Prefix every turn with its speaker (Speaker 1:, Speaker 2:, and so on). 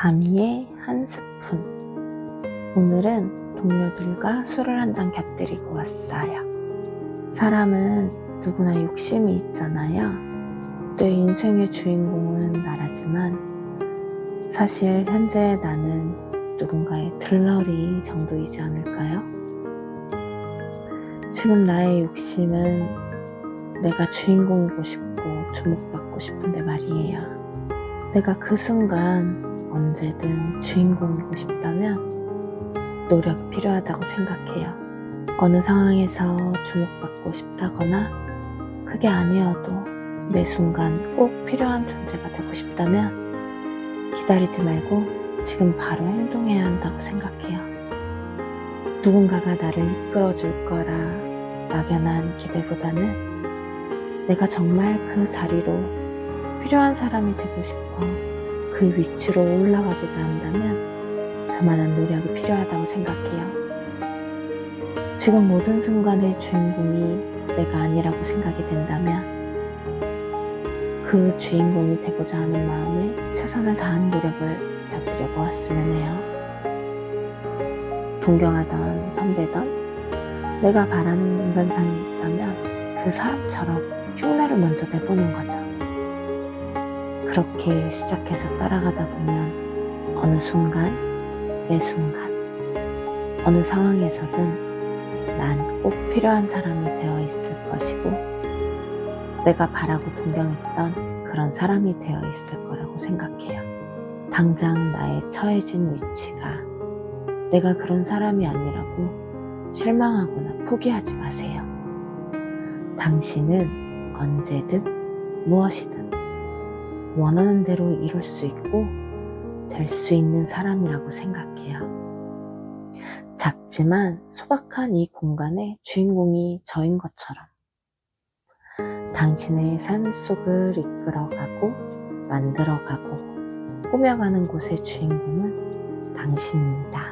Speaker 1: 다미의 한 스푼. 오늘은 동료들과 술을 한 잔 곁들이고 왔어요. 사람은 누구나 욕심이 있잖아요. 내 인생의 주인공은 나라지만 사실 현재 나는 누군가의 들러리 정도이지 않을까요? 지금 나의 욕심은 내가 주인공이고 싶고 주목받고 싶은데 말이에요. 내가 그 순간 언제든 주인공이고 싶다면 노력이 필요하다고 생각해요. 어느 상황에서 주목받고 싶다거나 그게 아니어도 매 순간 꼭 필요한 존재가 되고 싶다면 기다리지 말고 지금 바로 행동해야 한다고 생각해요. 누군가가 나를 이끌어 줄 거라 막연한 기대보다는 내가 정말 그 자리로 필요한 사람이 되고 싶어 그 위치로 올라가고자 한다면 그만한 노력이 필요하다고 생각해요. 지금 모든 순간의 주인공이 내가 아니라고 생각이 된다면 그 주인공이 되고자 하는 마음에 최선을 다한 노력을 곁들여 보았으면 해요. 존경하던 선배던 내가 바라는 인간상이 있다면 그 사람처럼 흉내를 먼저 내보는 거죠. 그렇게 시작해서 따라가다 보면 어느 순간, 매 순간, 어느 상황에서든 난 꼭 필요한 사람이 되어 있을 것이고, 내가 바라고 동경했던 그런 사람이 되어 있을 거라고 생각해요. 당장 나의 처해진 위치가 내가 그런 사람이 아니라고 실망하거나 포기하지 마세요. 당신은 언제든 무엇이든 원하는 대로 이룰 수 있고 될 수 있는 사람이라고 생각해요. 작지만 소박한 이 공간의 주인공이 저인 것처럼 당신의 삶 속을 이끌어가고 만들어가고 꾸며가는 곳의 주인공은 당신입니다.